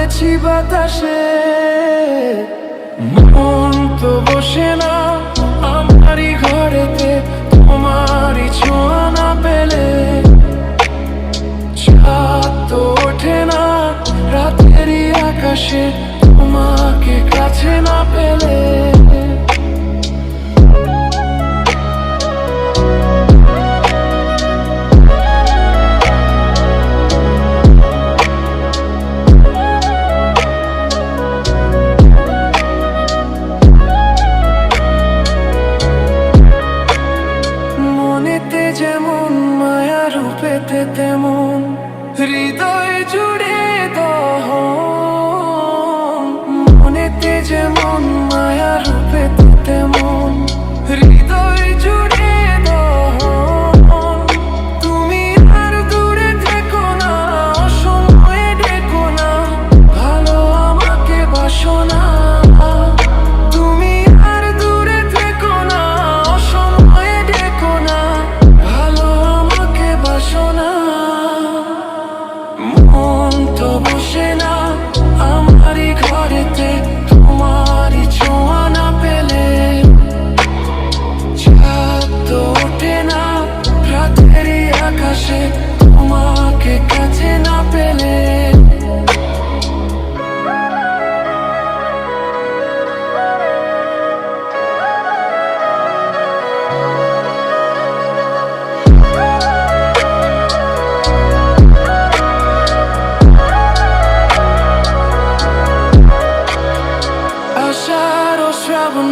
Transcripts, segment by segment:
হেরেছি বাতাসে। মন তো বসে না, আমারই ঘরেতে, তোমারই ছোঁয়া না পেলে। ছাদ তো ওঠে না, রাতেরই আকাশে, তোমাকে কাছে না পেলে।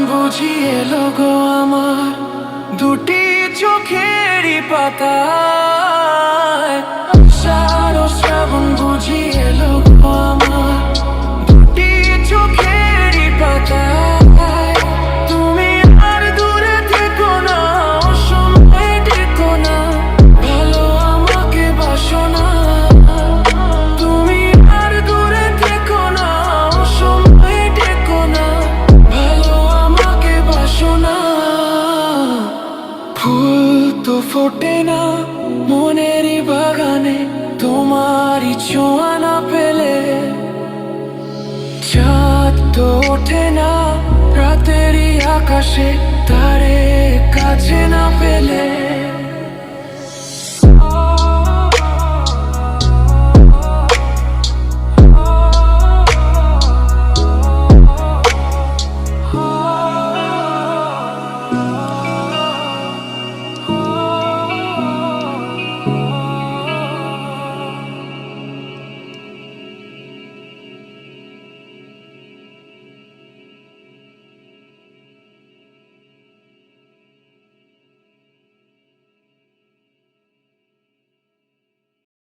বুঝিয়ে লোক আমার দুটি চোখেরই পাতা। তোমারই ছোঁয়া না পেলে চাঁদ তো ওঠে না রাতেরই আকাশে তারে কাছে না পেলে।